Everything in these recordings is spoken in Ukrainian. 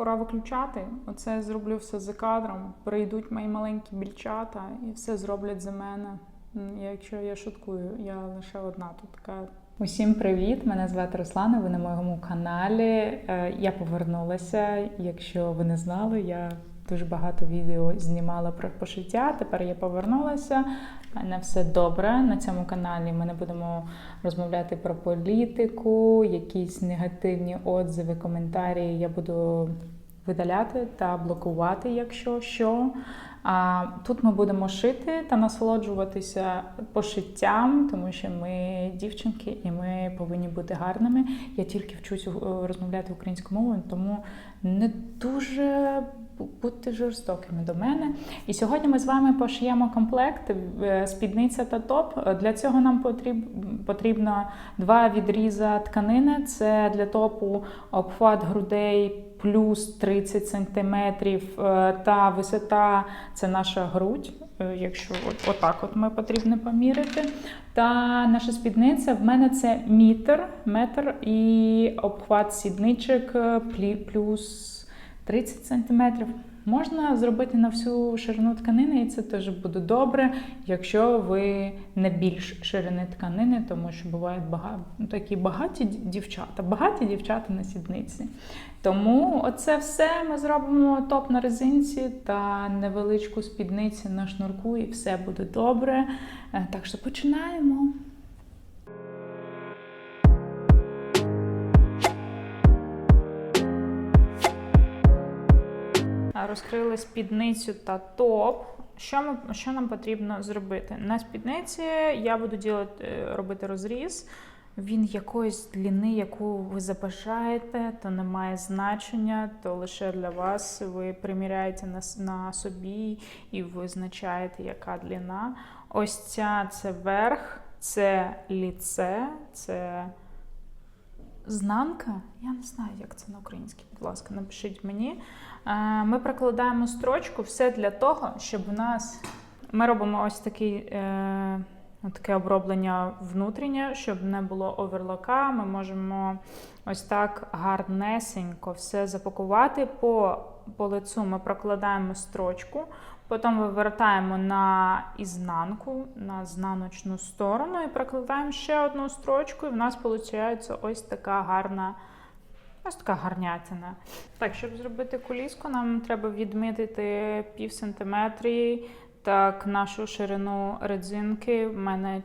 Пора виключати. Оце зроблю все за кадром. Прийдуть мої маленькі більчата і все зроблять за мене. Якщо я шуткую, я лише одна тут така. Усім привіт! Мене звати Руслана. Ви на моєму каналі. Е, Я повернулася. Якщо ви не знали, я дуже багато відео знімала про пошиття. Тепер я повернулася. Мене все добре. На цьому каналі ми не будемо розмовляти про політику, якісь негативні отзиви, коментарі. Я буду видаляти та блокувати, якщо що. А тут ми будемо шити та насолоджуватися пошиттям, тому що ми дівчинки і ми повинні бути гарними. Я тільки вчусь е, розмовляти українською мовою, тому не дуже будьте жорстокими до мене. І сьогодні ми з вами пошиємо комплект е, спідниця та топ. Для цього нам потріб, потрібно два відріза тканини. Це для топу обхват грудей плюс 30 см та висота це наша грудь. е, Якщо от, отак от ми потрібно поміряти. Та наша спідниця в мене це мітр, метр і обхват сідничок е, плюс 30 см. Можна зробити на всю ширину тканини, і це теж буде добре, якщо ви не більш ширини тканини, тому що бувають багато такі багаті дівчата, багаті дівчата на сідниці. Тому оце все ми зробимо топ на резинці та невеличку спідницю на шнурку, і все буде добре. Е, Так що починаємо. Розкрили спідницю та топ. Що, ми, що нам потрібно зробити? На спідниці я буду ділати, е, робити розріз. Він якоїсь длини, яку ви забажаєте, то не має значення, то лише для вас ви приміряєте на, на собі і визначаєте, яка длина. Ось ця це верх, це ліце, це знанка. Я не знаю, як це на українській. Будь ласка, напишіть мені. Ми прикладаємо строчку все для того, щоб у нас ми робимо ось такий. Е... Таке оброблення внутрішнє, щоб не було оверлока. Ми можемо ось так гарнесенько все запакувати. По, по лицю ми прокладаємо строчку, потім вивертаємо на ізнанку, на знаночну сторону і прокладаємо ще одну строчку, і в нас виходить ось така гарна. Ось така гарнятина. Так, щоб зробити куліску, нам треба відмітити пів сантиметрі. Так, нашу ширину резинки в мене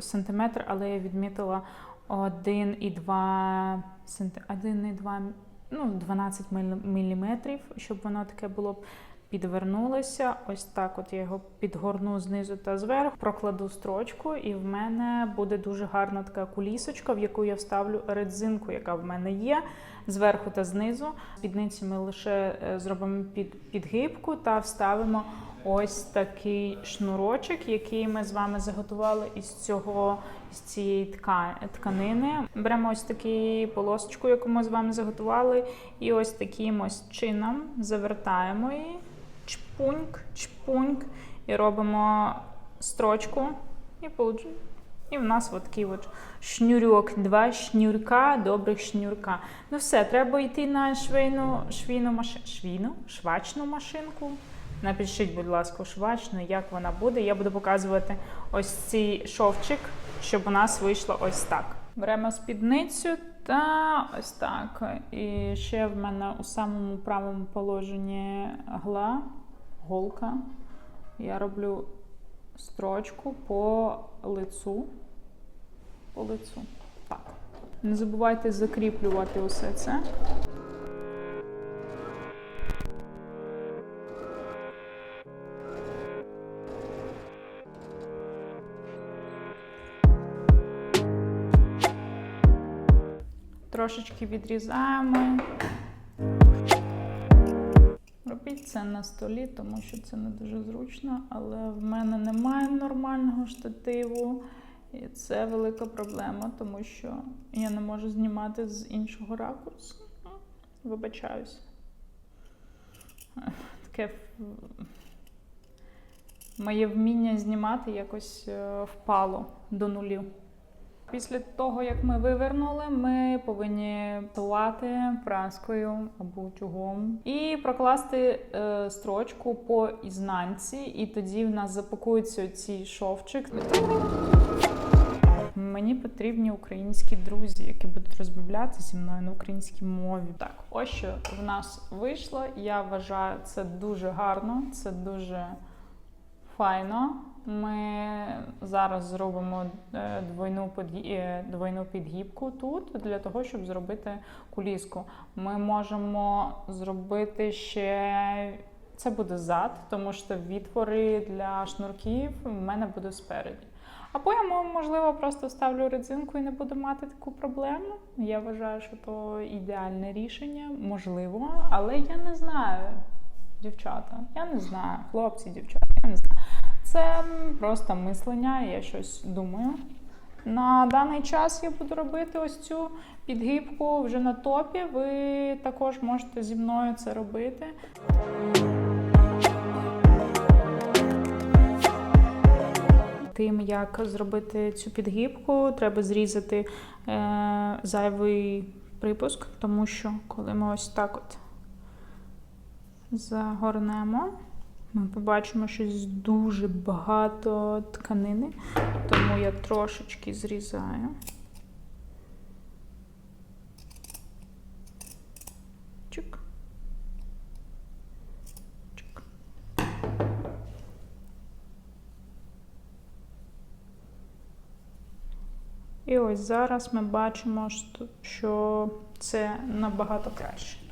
сантиметр, але я відмітила 1,2 санти... 1,2, ну, 12 міліметрів, щоб воно таке було б підвернулося. Ось так от я його підгорну знизу та зверху, прокладу строчку, і в мене буде дуже гарна така кулісочка, в яку я вставлю резинку, яка в мене є зверху та знизу. Спідниці ми лише е, зробимо під, підгибку та вставимо ось такий шнурочок, який ми з вами заготували із цього з цієї тка, тканини. Беремо ось таку полосочку, яку ми з вами заготували, і ось таким ось чином завертаємо її, чпуньк, чпуньк, і робимо строчку, і получ- і в нас от такий от шнюрок, два шнюрка, добрих шнюрка. Ну все, треба йти на швейну, швійну машину, швійну, швачну машинку. Напишіть, будь ласка, швачну, як вона буде. Я буду показувати ось цей шовчик, щоб у нас вийшло ось так. Беремо спідницю та ось так. І ще в мене у самому правому положенні гла, голка. Я роблю строчку по лицу. По лицу. Так. Не забувайте закріплювати усе це. Трошечки відрізаємо. Робіть це на столі, тому що це не дуже зручно, але в мене немає нормального штативу. І це велика проблема, тому що я не можу знімати з іншого ракурсу. Вибачаюсь. Таке моє вміння знімати якось е, впало до нулів. Після того, як ми вивернули, ми повинні пилати праскою або утюгом і прокласти е, строчку по ізнанці, і тоді в нас запакується цей шовчик. Мені потрібні українські друзі, які будуть розмовляти зі мною на українській мові. Так, ось що в нас вийшло. Я вважаю, це дуже гарно, це дуже файно. Ми зараз зробимо е, двойну е, двойну підгібку тут для того, щоб зробити куліску. Ми можемо зробити ще це буде зад, тому що відтвори для шнурків в мене буде спереді. Або я можливо просто вставлю резинку і не буду мати таку проблему. Я вважаю, що то ідеальне рішення, можливо, але я не знаю, дівчата. Я не знаю, хлопці, дівчата, я не знаю. Це просто мислення, я щось думаю. На даний час я буду робити ось цю підгибку вже на топі. Ви також можете зі мною це робити. Тим, як зробити цю підгибку, треба зрізати е, зайвий припуск, тому що коли ми ось так от загорнемо, ми побачимо щось дуже багато тканини, тому я трошечки зрізаю. Чик. Чик. І ось зараз ми бачимо, що- це набагато краще.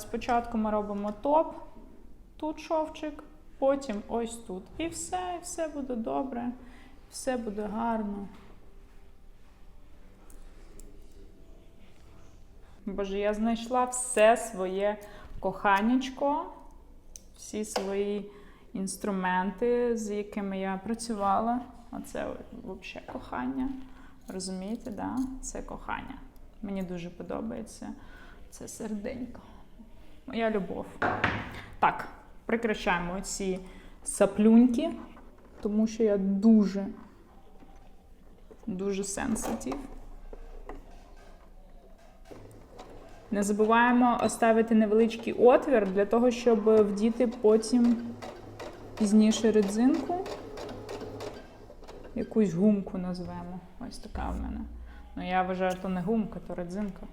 Спочатку ми робимо топ, тут шовчик, потім ось тут. І все, і все буде добре, все буде гарно. Боже, я знайшла все своє коханечко, всі свої інструменти, з якими я працювала. Оце взагалі кохання. Розумієте, да? Це кохання. Мені дуже подобається це серденько. Моя любов. Так, прикрашаємо ці саплюньки, тому що я дуже, дуже сенситив. Не забуваємо оставити невеличкий отвір для того, щоб вдіти потім пізніше резинку. Якусь гумку назвемо. Ось така в мене. Ну, я вважаю, то не гумка, то резинка.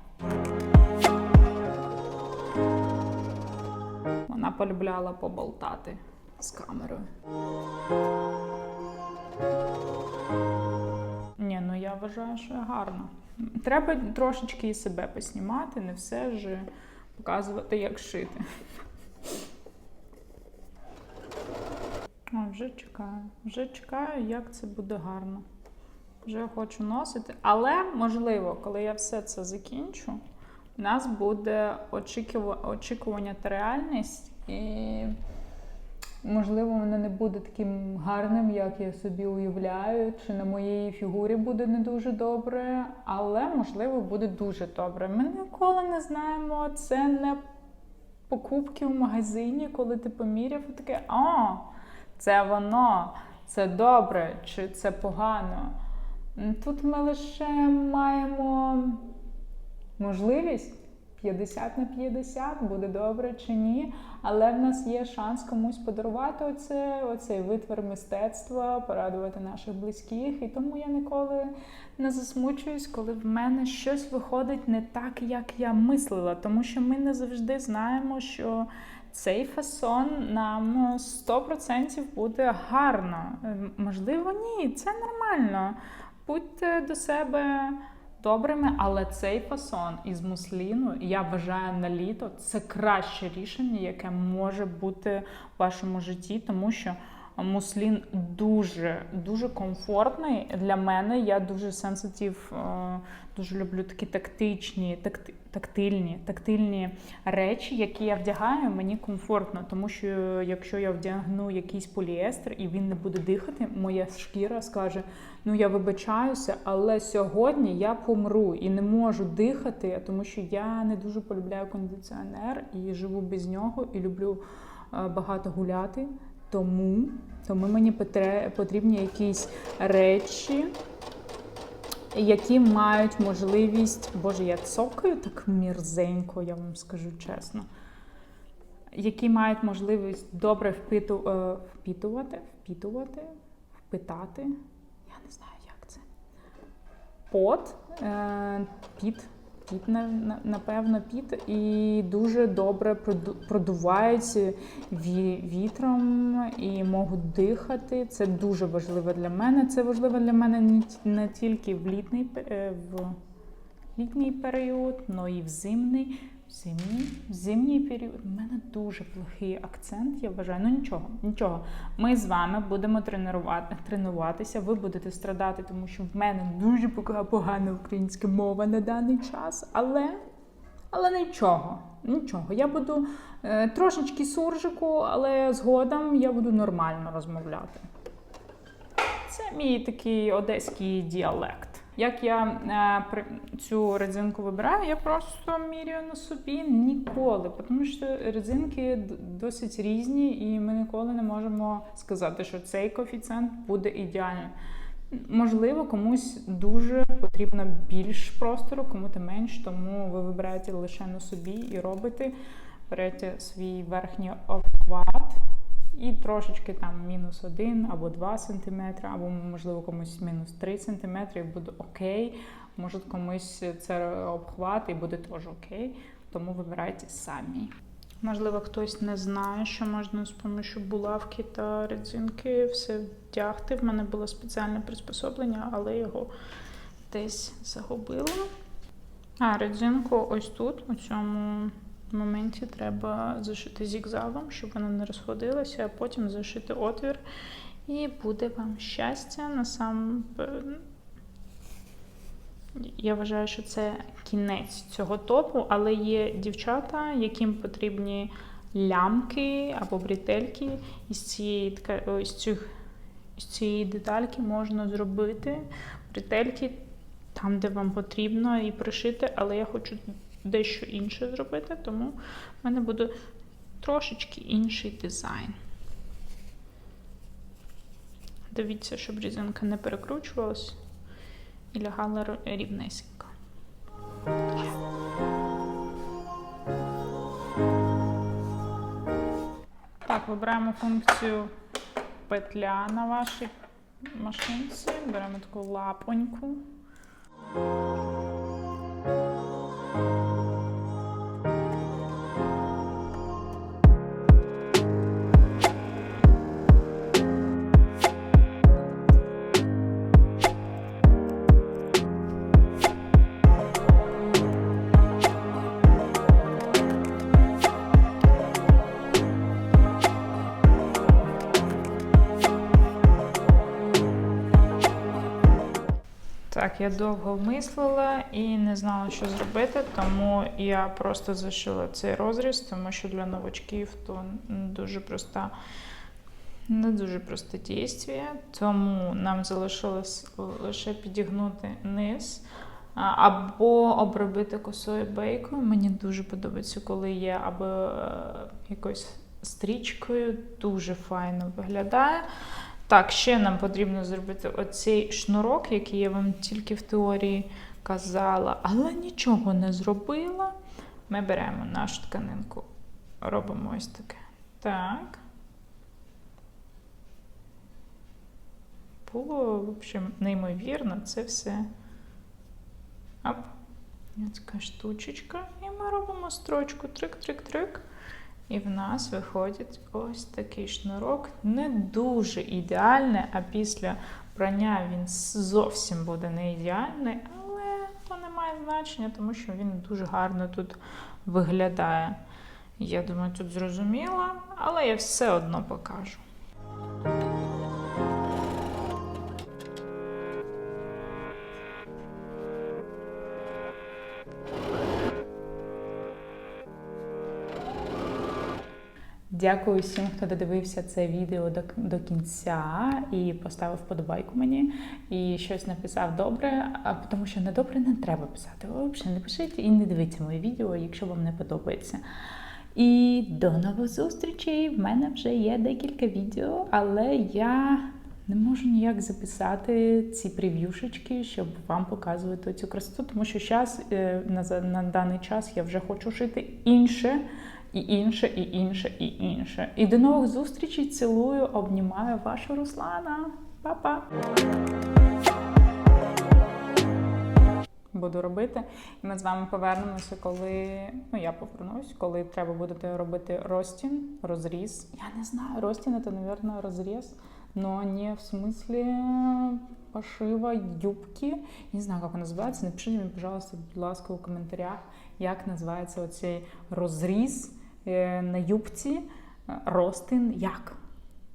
Полюбляла поболтати з камерою. Ні, ну я вважаю, що я гарно. Треба трошечки і себе поснімати, не все ж показувати, як шити. Ой, вже чекаю. Вже чекаю, як це буде гарно. Вже хочу носити. Але, можливо, коли я все це закінчу, у нас буде очікування та реальність, і, можливо, воно не буде таким гарним, як я собі уявляю, чи на моїй фігурі буде не дуже добре, але, можливо, буде дуже добре. Ми ніколи не знаємо, це не покупки в магазині, коли ти поміряв і таке, а, це воно, це добре, чи це погано. Тут ми лише маємо можливість 50 на 50, буде добре чи ні. Але в нас є шанс комусь подарувати оце, оцей витвір мистецтва, порадувати наших близьких. І тому я ніколи не засмучуюсь, коли в мене щось виходить не так, як я мислила. Тому що ми не завжди знаємо, що цей фасон нам 100% буде гарно. Ем, Можливо, ні, це нормально. Будьте до себе добрими, але цей фасон із мусліну, я вважаю на літо, це краще рішення, яке може бути в вашому житті, тому що Муслін дуже дуже комфортний для мене. Я дуже сенситив, е, дуже люблю такі тактичні, такти, тактильні, тактильні речі, які я вдягаю. Мені комфортно, тому що якщо я вдягну якийсь поліестер і він не буде дихати, моя шкіра скаже: Ну я вибачаюся, але сьогодні я помру і не можу дихати, тому що я не дуже полюбляю кондиціонер і живу без нього, і люблю е, багато гуляти. Тому, тому мені потрібні якісь речі, які мають можливість. Боже, я цокаю так мірзенько, я вам скажу чесно. Які мають можливість добре впиту, е, впітувати, впітувати, впитати. Я не знаю, як це. Пот, е, піт, на- напевно, піт, і дуже добре проду- продуваються ві- вітром і можуть дихати. Це дуже важливо для мене. Це важливо для мене не ті- не тільки в літній, е, в літній період, але і в зимний. Зимній, зимній період у мене дуже плохий акцент, я вважаю. Ну нічого, нічого. Ми з вами будемо тренувати, тренуватися. Ви будете страдати, тому що в мене дуже погана українська мова на даний час. Але, але нічого, нічого. Я буду е, трошечки суржику, але згодом я буду нормально розмовляти. Це мій такий одеський діалект. Як я е, цю резинку вибираю, я просто міряю на собі ніколи, тому що резинки досить різні, і ми ніколи не можемо сказати, що цей коефіцієнт буде ідеальним. Можливо, комусь дуже потрібно більш простору, кому-то менш, тому ви вибираєте лише на собі і робите. Берете свій верхній обхват і трошечки там мінус 1 або 2 см, або можливо комусь мінус 3 см, і буде окей. Може комусь це обхват і буде теж окей. Тому вибирайте самі. Можливо, хтось не знає, що можна з допомогою булавки та резинки все вдягти. В мене було спеціальне приспособлення, але його десь загубила. А, резинку ось тут, у цьому моменті, треба зашити зігзагом, щоб вона не розходилася, а потім зашити отвір. І буде вам щастя на сам. Я вважаю, що це кінець цього топу, але є дівчата, яким потрібні лямки або бретельки. Із цієї, така- із цих, із цієї детальки можна зробити бретельки там, де вам потрібно, і пришити, але я хочу дещо інше зробити, тому в мене буде трошечки інший дизайн. Дивіться, щоб різинка не перекручувалась і лягала рівнесенько. Так, вибираємо функцію петля на вашій машинці. Беремо таку лапоньку. Так, я довго мислила і не знала, що зробити, тому я просто зашила цей розріз, тому що для новачків то дуже проста, не дуже просте дійство. Тому нам залишилось лише підігнути низ або обробити косою бейкою. Мені дуже подобається, коли є або е, якоюсь стрічкою, дуже файно виглядає. Так, ще нам потрібно зробити оцей шнурок, який я вам тільки в теорії казала, але нічого не зробила. Ми беремо нашу тканинку, робимо ось таке. Так. Було, в общем, неймовірно, це все. Оп. Ось така штучечка. І ми робимо строчку трик-трик-трик. І в нас виходить ось такий шнурок. Не дуже ідеальний, а після прання він зовсім буде не ідеальний, але то не має значення, тому що він дуже гарно тут виглядає. Я думаю, тут зрозуміло, але я все одно покажу. Дякую всім, хто додивився це відео до, до кінця і поставив подобайку мені і щось написав добре, а тому що недобре не треба писати. Ви взагалі не пишіть і не дивіться моє відео, якщо вам не подобається. І до нових зустрічей. В мене вже є декілька відео, але я не можу ніяк записати ці прев'юшечки, щоб вам показувати цю красоту, тому що зараз на, на даний час я вже хочу шити інше. І інше, і інше, і інше. І до нових зустрічей. Цілую, обнімаю ваша Руслана. Па-па! Буду робити. І ми з вами повернемося, коли ну я повернусь, коли треба буде робити розтін, розріз. Я не знаю, розтін це, мабуть, розріз, но не в смысле пошива юбки. Не знаю, як вона називається. Напишіть мені, пожалуйста, будь ласка, у коментарях, як називається оцей розріз е, на юбці. Е, Ростин як?